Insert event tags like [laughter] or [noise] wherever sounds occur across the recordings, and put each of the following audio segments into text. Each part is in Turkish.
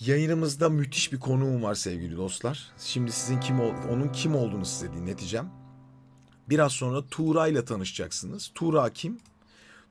Yayınımızda müthiş bir konuğum var sevgili dostlar. Şimdi sizin kim ol- onun kim olduğunu size dinleteceğim. Biraz sonra Tuğra ile tanışacaksınız. Tuğra kim?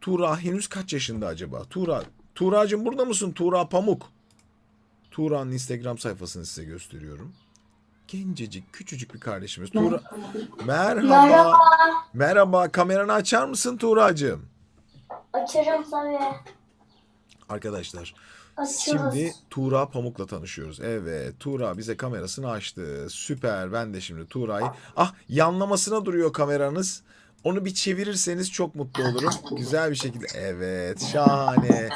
Tuğra henüz kaç yaşında acaba? Tuğra, Tuğracığım burada mısın? Tuğra Pamuk. Tuğra'nın Instagram sayfasını size gösteriyorum. Gencecik, küçücük bir kardeşimiz. Tuğra... Merhaba. Merhaba. Merhaba. Kameranı açar mısın Tuğracığım? Açarım tabii. Arkadaşlar Açıyoruz. Şimdi Tuğra Pamuk'la tanışıyoruz. Evet Tuğra bize kamerasını açtı. Süper ben de şimdi Tuğra'yı... Ah yanlamasına duruyor kameranız. Onu bir çevirirseniz çok mutlu olurum. Güzel bir şekilde. Evet şahane.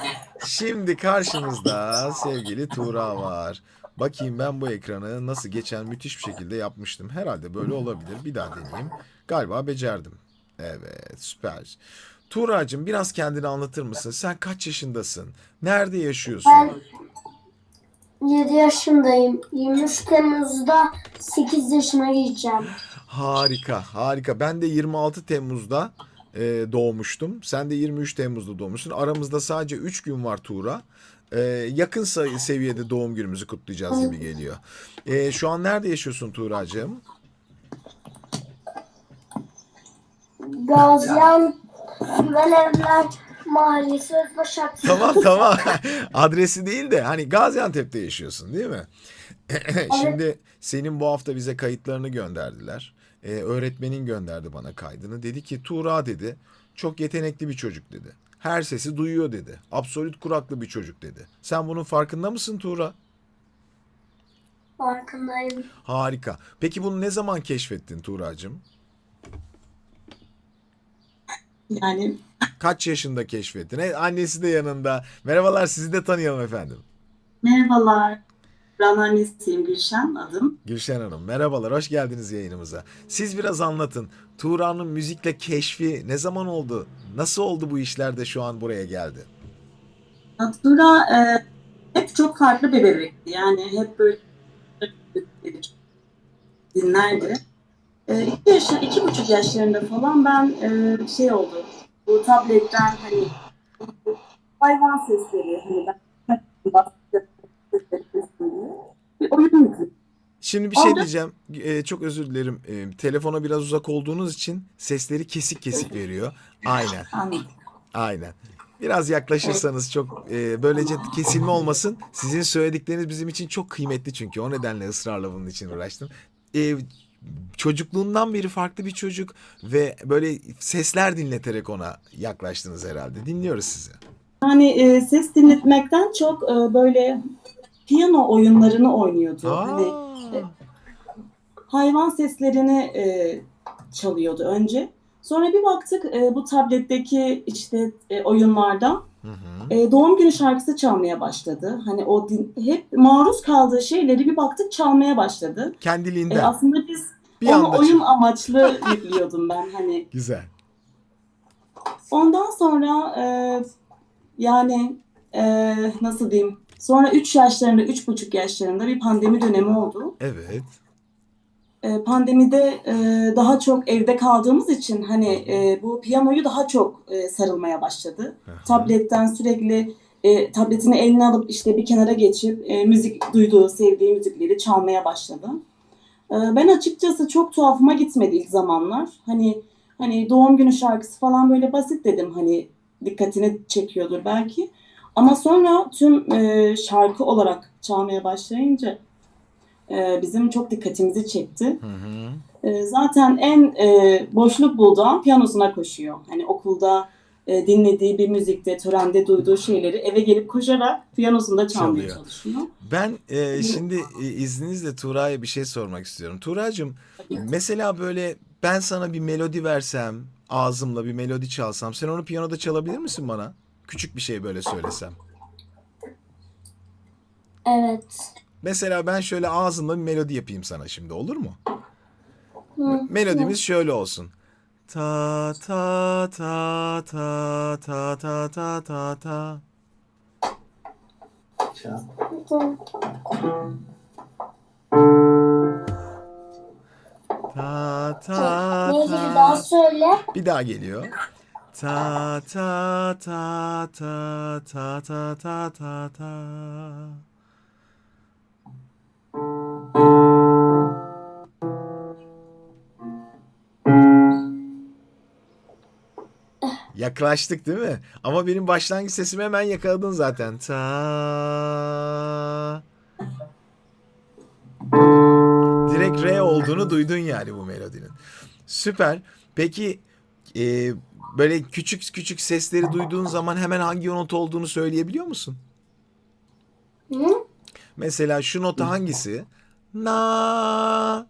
Şimdi karşınızda sevgili Tuğra var. Bakayım ben bu ekranı nasıl geçen müthiş bir şekilde yapmıştım. Herhalde böyle olabilir. Bir daha deneyeyim. Galiba becerdim. Evet süper. Tuğra'cığım biraz kendini anlatır mısın? Sen kaç yaşındasın? Nerede yaşıyorsun? Ben 7 yaşındayım. 23 Temmuz'da 8 yaşına gireceğim. Harika, harika. Ben de 26 Temmuz'da e, doğmuştum. Sen de 23 Temmuz'da doğmuşsun. Aramızda sadece 3 gün var Tuğra. E, yakın sayı seviyede doğum günümüzü kutlayacağız gibi geliyor. E, şu an nerede yaşıyorsun Tuğra'cığım? Gaziantep Velevler Mahallesi Özbaşak. Tamam tamam. [laughs] Adresi değil de hani Gaziantep'te yaşıyorsun değil mi? [clears throat] Şimdi senin bu hafta bize kayıtlarını gönderdiler. Ee, öğretmenin gönderdi bana kaydını. Dedi ki Tuğra dedi çok yetenekli bir çocuk dedi. Her sesi duyuyor dedi. Absolut kuraklı bir çocuk dedi. Sen bunun farkında mısın Tuğra? Farkındayım. Harika. Peki bunu ne zaman keşfettin Tuğracığım? Yani Kaç yaşında keşfettin? E, annesi de yanında. Merhabalar sizi de tanıyalım efendim. merhabalar. Ben annesiyim Gülşen adım. Gülşen Hanım merhabalar hoş geldiniz yayınımıza. Siz biraz anlatın. Tuğra'nın müzikle keşfi ne zaman oldu? Nasıl oldu bu işler de şu an buraya geldi? Tura e, hep çok farklı bir bebekti. Yani hep böyle dinlerdi. E, iki, yaş, iki buçuk yaşlarında falan ben e, şey oldu. Bu tabletten hani hayvan sesleri hani ben bir [laughs] oyun. Şimdi bir şey Oldu. diyeceğim. Ee, çok özür dilerim. Ee, telefona biraz uzak olduğunuz için sesleri kesik kesik veriyor. Aynen. Aynen. Biraz yaklaşırsanız çok e, böylece kesilme olmasın. Sizin söyledikleriniz bizim için çok kıymetli çünkü. O nedenle ısrarla bunun için uğraştım. E, çocukluğundan beri farklı bir çocuk ve böyle sesler dinleterek ona yaklaştınız herhalde. Dinliyoruz sizi. Yani e, ses dinletmekten çok e, böyle piyano oyunlarını oynuyordu. Hani Aa, hayvan seslerini e, çalıyordu önce. Sonra bir baktık e, bu tabletteki işte e, oyunlarda hı hı. e, doğum günü şarkısı çalmaya başladı. Hani o din, hep maruz kaldığı şeyleri bir baktık çalmaya başladı. E, Kendiliğinden. aslında biz bir onu anda. oyun amaçlı yüklüyordum ben hani. [laughs] Güzel. Ondan sonra e, yani e, nasıl diyeyim? Sonra 3 yaşlarında, 3,5 yaşlarında bir pandemi dönemi oldu. Evet. E, pandemide e, daha çok evde kaldığımız için hani e, bu piyanoyu daha çok e, sarılmaya başladı. Aha. Tabletten sürekli e, tabletini eline alıp işte bir kenara geçip e, müzik duyduğu, sevdiği müzikleri çalmaya başladı. E, ben açıkçası çok tuhafıma gitmedi ilk zamanlar. Hani hani doğum günü şarkısı falan böyle basit dedim hani dikkatini çekiyordur belki. Ama sonra tüm e, şarkı olarak çalmaya başlayınca e, bizim çok dikkatimizi çekti. Hı hı. E, zaten en e, boşluk bulduğu an piyanosuna koşuyor. Hani okulda e, dinlediği bir müzikte, törende duyduğu şeyleri eve gelip koşarak piyanosunda çalmaya Çalıyor. çalışıyor. Ben e, şimdi e, izninizle Tuğra'ya bir şey sormak istiyorum. Tuğra'cığım mesela böyle ben sana bir melodi versem, ağzımla bir melodi çalsam, sen onu piyanoda çalabilir misin bana? Küçük bir şey böyle söylesem. Evet. Mesela ben şöyle ağzımla bir melodi yapayım sana şimdi olur mu? Hı. Melodimiz şöyle olsun. Ta ta ta ta ta ta ta ta ta. Ta ta Neydi bir ta. daha söyle. Bir daha geliyor. Ta ta ta ta ta ta ta ta ta. Yaklaştık değil mi? Ama benim başlangıç sesimi hemen yakaladın zaten. Ta. Direkt R olduğunu duydun yani bu melodinin. Süper. Peki e, böyle küçük küçük sesleri duyduğun zaman hemen hangi not olduğunu söyleyebiliyor musun? Hı? Mesela şu nota hangisi? Na.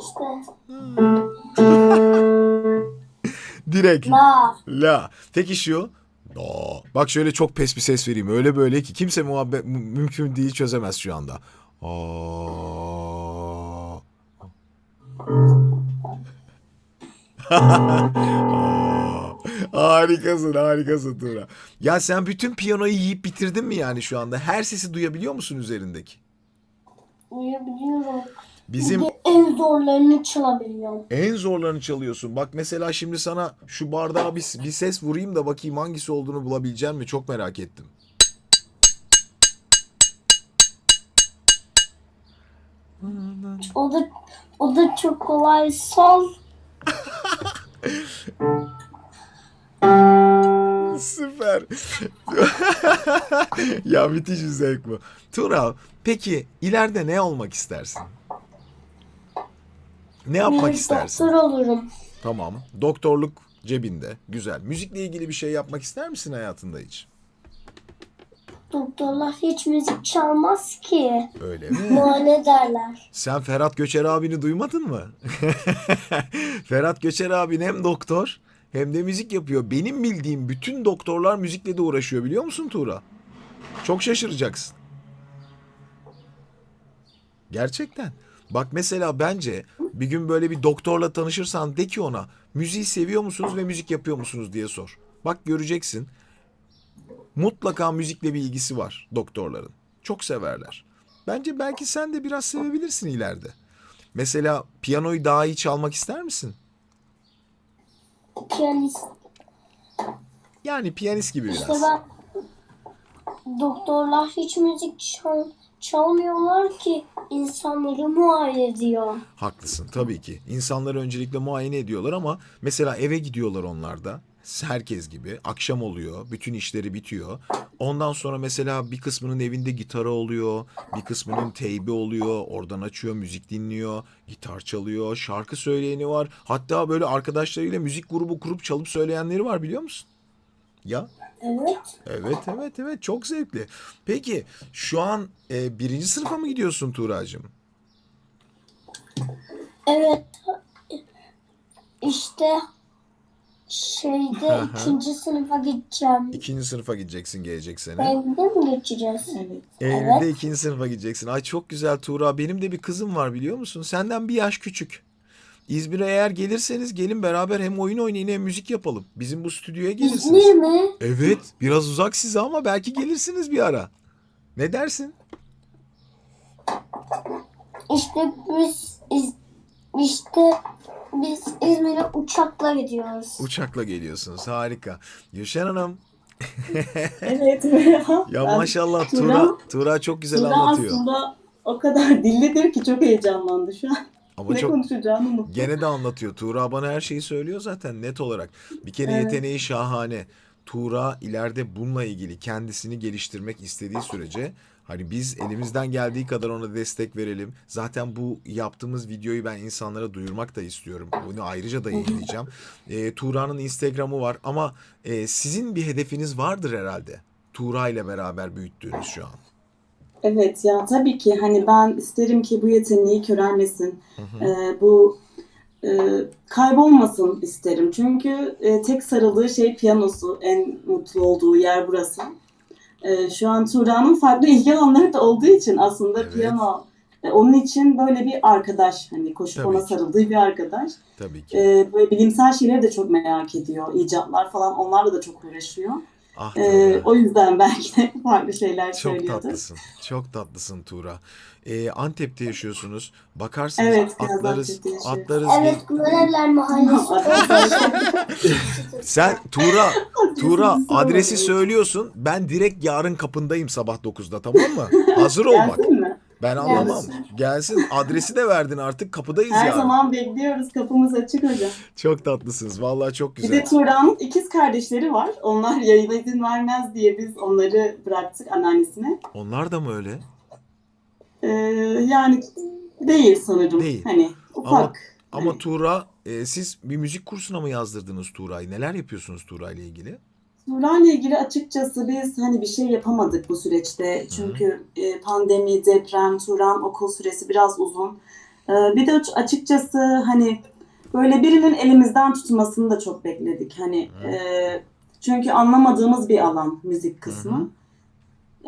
İşte. [laughs] Direkt. La. La. Peki şu? Do. Bak şöyle çok pes bir ses vereyim. Öyle böyle ki kimse muhabbet mü- mümkün değil çözemez şu anda. Aa. [laughs] Aa. harikasın, harikasın Tuğra. Ya sen bütün piyanoyu yiyip bitirdin mi yani şu anda? Her sesi duyabiliyor musun üzerindeki? Uyuyabiliyorum. Bizim en zorlarını çalabiliyorum. En zorlarını çalıyorsun. Bak mesela şimdi sana şu bardağa bir, bir ses vurayım da bakayım hangisi olduğunu bulabileceğim mi? Çok merak ettim. O da o da çok kolay. Sol. [laughs] Süper. [laughs] ya müthiş bir zevk bu. Tural, peki ileride ne olmak istersin? Ne yapmak Bir istersin? Doktor olurum. Tamam. Doktorluk cebinde. Güzel. Müzikle ilgili bir şey yapmak ister misin hayatında hiç? Doktorlar hiç müzik çalmaz ki. Öyle mi? Muayene derler. Sen Ferhat Göçer abini duymadın mı? [laughs] Ferhat Göçer abin hem doktor hem de müzik yapıyor. Benim bildiğim bütün doktorlar müzikle de uğraşıyor biliyor musun Tuğra? Çok şaşıracaksın. Gerçekten. Bak mesela bence bir gün böyle bir doktorla tanışırsan de ki ona müziği seviyor musunuz ve müzik yapıyor musunuz diye sor. Bak göreceksin. Mutlaka müzikle bir ilgisi var doktorların. Çok severler. Bence belki sen de biraz sevebilirsin ileride. Mesela piyanoyu daha iyi çalmak ister misin? Piyanist. Yani piyanist gibi İşte biraz. ben doktorlar hiç müzik çal, çalmıyorlar ki insanları muayene ediyor. Haklısın tabii ki. İnsanları öncelikle muayene ediyorlar ama mesela eve gidiyorlar onlar da. Herkes gibi. Akşam oluyor. Bütün işleri bitiyor. Ondan sonra mesela bir kısmının evinde gitarı oluyor. Bir kısmının teybi oluyor. Oradan açıyor, müzik dinliyor. Gitar çalıyor. Şarkı söyleyeni var. Hatta böyle arkadaşlarıyla müzik grubu kurup çalıp söyleyenleri var biliyor musun? Ya Evet. Evet evet evet çok zevkli. Peki şu an e, birinci sınıfa mı gidiyorsun Tuğracığım? Evet. İşte şeyde ikinci sınıfa gideceğim. İkinci sınıfa gideceksin gelecek sene. Evde mi geçeceğiz? Evet. Evet. ikinci sınıfa gideceksin. Ay çok güzel Tuğra. Benim de bir kızım var biliyor musun? Senden bir yaş küçük. İzmir'e eğer gelirseniz gelin beraber hem oyun oynayın hem müzik yapalım. Bizim bu stüdyoya gelirsiniz. İzmir mi? Evet biraz uzak size ama belki gelirsiniz bir ara. Ne dersin? İşte biz iz, işte biz İzmir'e uçakla gidiyoruz. Uçakla geliyorsunuz harika. Gülşen Hanım [laughs] Evet merhaba. ya Ben- maşallah Tuğra, Tuğra çok güzel Tuğra anlatıyor. aslında o kadar [laughs] dillidir ki çok heyecanlandı şu an. Ama ne çok konuşacağını unuttum. Gene de anlatıyor. Tuğra bana her şeyi söylüyor zaten net olarak. Bir kere Evet. yeteneği şahane. Tuğra ileride bununla ilgili kendisini geliştirmek istediği sürece hani biz elimizden geldiği kadar ona destek verelim. Zaten bu yaptığımız videoyu ben insanlara duyurmak da istiyorum. Bunu ayrıca da yayınlayacağım. [laughs] Ee, Tuğra'nın Instagram'ı var ama e, sizin bir hedefiniz vardır herhalde. Tuğra ile beraber büyüttüğünüz şu an. Evet ya tabii ki hani ben isterim ki bu yeteneği körelmesin. Ee, bu e, kaybolmasın isterim. Çünkü e, tek sarıldığı şey piyanosu. En mutlu olduğu yer burası. E, şu an Tuğra'nın farklı [laughs] ilgi alanları da olduğu için aslında Evet. piyano e, onun için böyle bir arkadaş hani koşup Tabii ona ki. sarıldığı bir arkadaş. Tabii ki. E, böyle bilimsel şeyleri de çok merak ediyor. İcatlar falan onlarla da çok uğraşıyor. Ah E, Tuğra. o yüzden belki de [laughs] farklı şeyler Çok söylüyordur. tatlısın. Çok tatlısın Tuğra. Ee, Antep'te yaşıyorsunuz. Bakarsınız Evet, atlarız, atlarız. Evet, Güvenevler Mahallesi. [laughs] Sen Tuğra, Tuğra adresi söylüyorsun. Ben direkt yarın kapındayım sabah 9'da tamam mı? Hazır ol bak. Mi? Ben anlamam. Gelsin. Gelsin. Adresi de verdin artık. Kapıdayız Her ya. zaman bekliyoruz. Kapımız açık hocam. Çok tatlısınız. Vallahi çok Bir güzel. de Tuğra'nın ikiz kardeşleri var. Onlar yayına izin vermez diye biz onları bıraktık anneannesine. Onlar da mı öyle? Ee, yani değil sanırım. Değil. Hani ufak. Ama- Ama Hani Tuğra e, siz bir müzik kursuna mı yazdırdınız Tuğra'yı? Neler yapıyorsunuz Tuğra ile ilgili? Tuğra'yla ilgili açıkçası biz hani bir şey yapamadık bu süreçte. Çünkü e, pandemi, deprem, Tuğra'nın okul süresi biraz uzun. Ee, bir de açıkçası hani böyle birinin elimizden tutmasını da çok bekledik. Hani e, çünkü anlamadığımız bir alan müzik kısmı.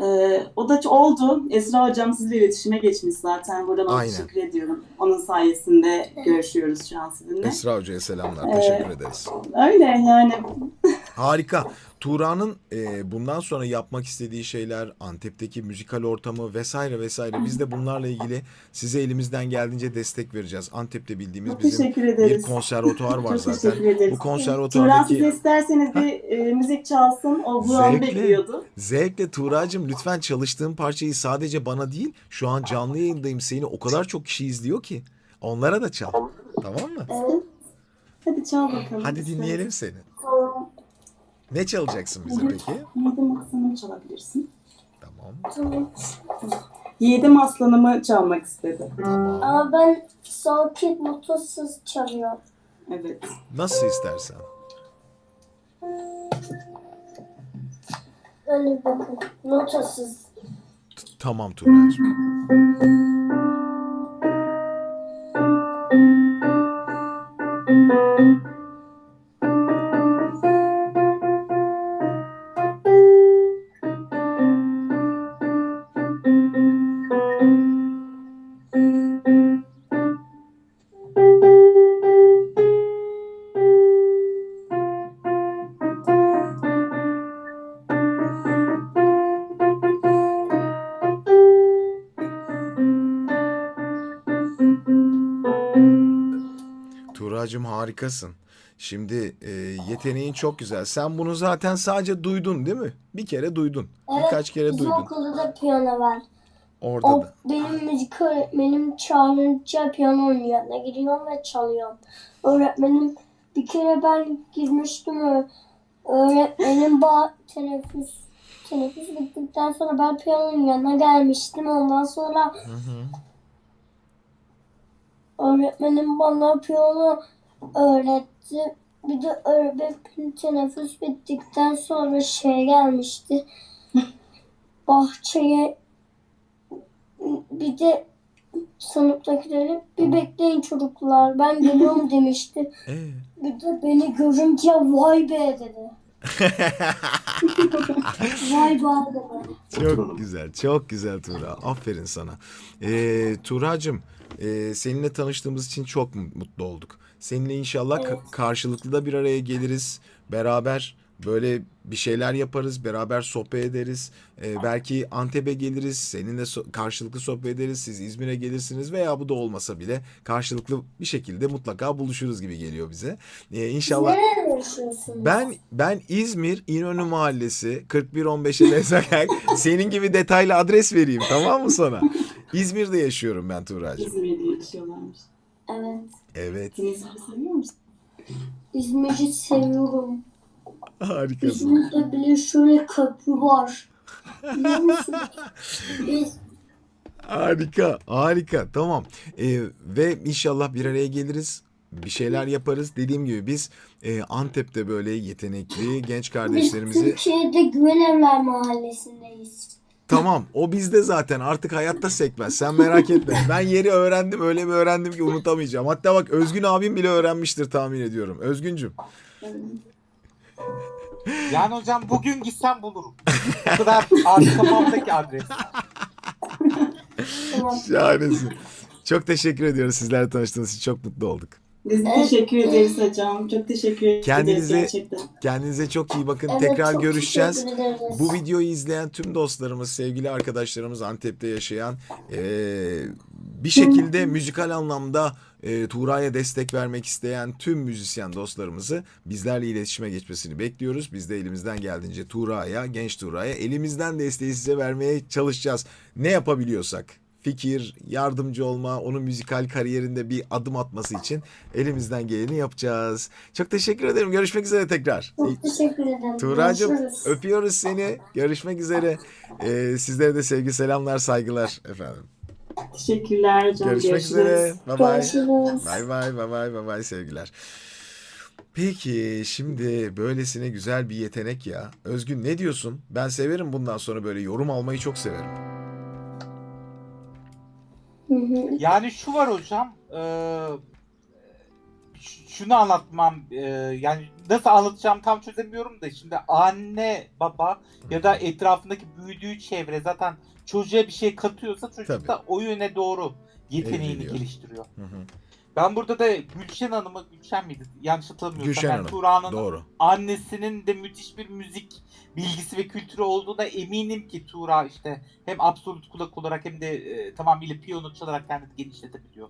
Ee, o da oldu. Esra hocam sizle iletişime geçmiş zaten. Buradan ona Aynen. teşekkür ediyorum. Onun sayesinde görüşüyoruz şu an sizinle. Esra Hoca'ya selamlar. Ee, Teşekkür ederiz. Öyle yani. [laughs] Harika. Tuğra'nın e, bundan sonra yapmak istediği şeyler, Antep'teki müzikal ortamı vesaire vesaire. Biz de bunlarla ilgili size elimizden geldiğince destek vereceğiz. Antep'te bildiğimiz Çok bizim bir ederiz. konservatuvar var Çok zaten. teşekkür ederiz. Bu Turan konservatuvardaki siz isterseniz bir e, müzik çalsın. O bu an Zevkle. bekliyordu. Zevkle Tuğra'cığım lütfen çalıştığın parçayı sadece bana değil şu an canlı yayındayım seni o kadar çok kişi izliyor ki onlara da çal. Tamam mı? Evet. Hadi çal bakalım. Hadi dinleyelim seni. Ne çalacaksın bize Bugün peki? Yiğidim Aslanımı çalabilirsin. Tamam. Tamam. Yiğidim Aslanımı çalmak istedi. Tamam. Ama ben sakin notasız çalıyorum. Evet. Nasıl istersen. Öyle bakın. Notasız. T- Tamam Tuğra'cığım. Harikasın. Şimdi e, yeteneğin çok güzel. Sen bunu zaten sadece duydun değil mi? Bir kere duydun. Evet, Birkaç kere Bizim duydun. okulda da piyano var. Orada O da. benim müzik öğretmenim çağırınca piyanonun yanına gidiyorum ve çalıyorum. Öğretmenim bir kere ben girmiştim ö- öğretmenim ba teneffüs teneffüs bittikten sonra ben piyanonun yanına gelmiştim. Ondan sonra Hı hı. öğretmenim bana piyano öğretti. Bir de öğretmenim teneffüs bittikten sonra şey gelmişti. [laughs] Bahçeye bir de sınıftakileri bir bekleyin çocuklar ben geliyorum [laughs] demişti. Ee? Bir de beni görünce vay be dedi. [laughs] Vay be dedi. Çok güzel, çok güzel Tuğra. Aferin sana. Ee, Tuğra'cığım, e, seninle tanıştığımız için çok mu- mutlu olduk. Seninle inşallah ka- Evet. karşılıklı da bir araya geliriz. Beraber böyle bir şeyler yaparız, beraber sohbet ederiz. Ee, belki Antep'e geliriz, seninle so- karşılıklı sohbet ederiz. Siz İzmir'e gelirsiniz veya bu da olmasa bile karşılıklı bir şekilde mutlaka buluşuruz gibi geliyor bize. Ee, inşallah. Nerede yaşıyorsunuz? Ben ben İzmir İnönü Mahallesi 4115'e Lezakay. [laughs] Senin gibi detaylı adres vereyim tamam mı sana? İzmir'de yaşıyorum ben Tuğra'cığım. İzmir'de yaşıyorlarmış. Evet. Evet İzmir'i seviyor musun? İzmir'i seviyorum. harikasın. İzmir'de bile şöyle köprü var. Biliyor musun? Biz Harika harika tamam. Ee, ve inşallah bir araya geliriz. Bir şeyler yaparız. Dediğim gibi biz e, Antep'te böyle yetenekli genç Biz kardeşlerimizi Türkiye'de Güvenevler Mahallesi'ndeyiz. Tamam o bizde zaten artık hayatta sekmez sen merak etme. Ben yeri öğrendim öyle bir öğrendim ki unutamayacağım. Hatta bak Özgün abim bile öğrenmiştir tahmin ediyorum. Özgüncüm. Yani hocam bugün gitsem bulurum. O kadar arka kafamdaki adres. Şahanesin. Çok teşekkür ediyoruz sizlerle tanıştığınız için çok mutlu olduk. Biz de teşekkür ederiz hocam. Çok teşekkür ederiz Kendinize- gerçekten. Kendinize çok iyi bakın. Evet, Tekrar görüşeceğiz. Bu videoyu izleyen tüm dostlarımız, sevgili arkadaşlarımız Antep'te yaşayan eee, bir şekilde müzikal anlamda eee Tuğra'ya destek vermek isteyen tüm müzisyen dostlarımızı bizlerle iletişime geçmesini bekliyoruz. Biz de elimizden geldiğince Tuğra'ya, genç Tuğra'ya elimizden desteği size vermeye çalışacağız. Ne yapabiliyorsak. Fikir, yardımcı olma, onun müzikal kariyerinde bir adım atması için elimizden geleni yapacağız. Çok teşekkür ederim. Görüşmek üzere tekrar. Çok teşekkür ederim. Tuğracığım öpüyoruz seni. Görüşmek üzere. Ee, sizlere de sevgi selamlar, saygılar efendim. Teşekkürler hocam. Görüşmek Görüşürüz. üzere. Bye bye. Görüşürüz. Bay bay bay bay bay bay sevgiler. Peki şimdi böylesine güzel bir yetenek ya. Özgün ne diyorsun? Ben severim bundan sonra böyle yorum almayı çok severim. Hı hı. Yani şu var hocam. E, şunu anlatmam e, yani nasıl anlatacağım tam çözemiyorum da şimdi anne baba ya da etrafındaki büyüdüğü çevre zaten çocuğa bir şey katıyorsa çocuk Tabii. da o yöne doğru yeteneğini Evriliyor. geliştiriyor. Hı hı. Ben burada da Gülşen Hanım'ı, Gülşen miydi? Yanlış hatırlamıyorsam. Gülşen Hanım. Tuğra'nın Doğru. annesinin de müthiş bir müzik bilgisi ve kültürü olduğuna eminim ki Tuğra işte hem absolut kulak olarak hem de e, tamamıyla piyano çalarak kendini genişletebiliyor.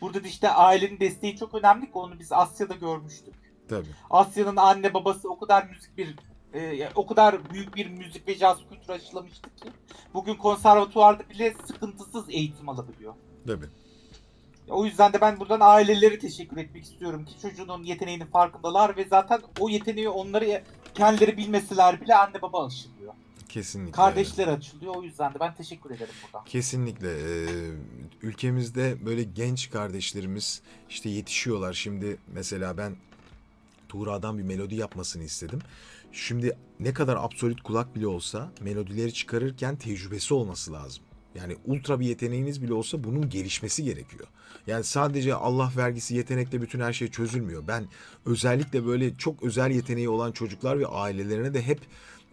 Burada da işte ailenin desteği çok önemli ki onu biz Asya'da görmüştük. Tabii. Asya'nın anne babası o kadar müzik bir e, o kadar büyük bir müzik ve caz kültürü aşılamıştı ki bugün konservatuvarda bile sıkıntısız eğitim alabiliyor. Tabii. O yüzden de ben buradan ailelere teşekkür etmek istiyorum ki çocuğunun yeteneğinin farkındalar ve zaten o yeteneği onları kendileri bilmeseler bile anne baba aşılıyor. Kesinlikle. Kardeşler açılıyor. O yüzden de ben teşekkür ederim buradan. Kesinlikle. Ee, ülkemizde böyle genç kardeşlerimiz işte yetişiyorlar. Şimdi mesela ben Tuğra'dan bir melodi yapmasını istedim. Şimdi ne kadar absolut kulak bile olsa melodileri çıkarırken tecrübesi olması lazım. Yani ultra bir yeteneğiniz bile olsa bunun gelişmesi gerekiyor. Yani sadece Allah vergisi yetenekle bütün her şey çözülmüyor. Ben özellikle böyle çok özel yeteneği olan çocuklar ve ailelerine de hep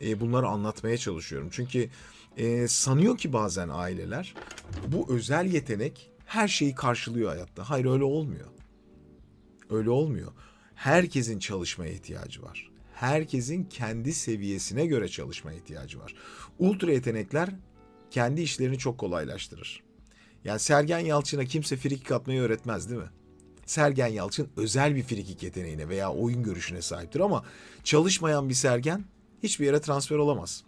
e, bunları anlatmaya çalışıyorum. Çünkü e, sanıyor ki bazen aileler bu özel yetenek her şeyi karşılıyor hayatta. Hayır öyle olmuyor. Öyle olmuyor. Herkesin çalışmaya ihtiyacı var. Herkesin kendi seviyesine göre çalışmaya ihtiyacı var. Ultra yetenekler kendi işlerini çok kolaylaştırır. Yani Sergen Yalçın'a kimse frikik atmayı öğretmez değil mi? Sergen Yalçın özel bir frikik yeteneğine veya oyun görüşüne sahiptir ama çalışmayan bir Sergen hiçbir yere transfer olamaz.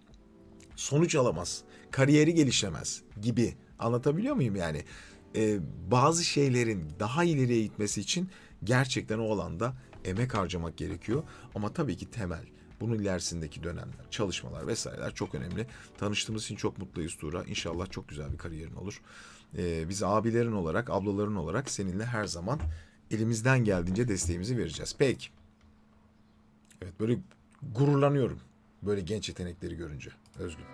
Sonuç alamaz. Kariyeri gelişemez gibi. Anlatabiliyor muyum yani? Ee, bazı şeylerin daha ileriye gitmesi için gerçekten o alanda emek harcamak gerekiyor. Ama tabii ki temel. Bunun ilerisindeki dönemler, çalışmalar vesaireler çok önemli. Tanıştığımız için çok mutluyuz Tuğra. İnşallah çok güzel bir kariyerin olur. Ee, biz abilerin olarak, ablaların olarak seninle her zaman elimizden geldiğince desteğimizi vereceğiz. Peki. Evet böyle gururlanıyorum böyle genç yetenekleri görünce Özgün.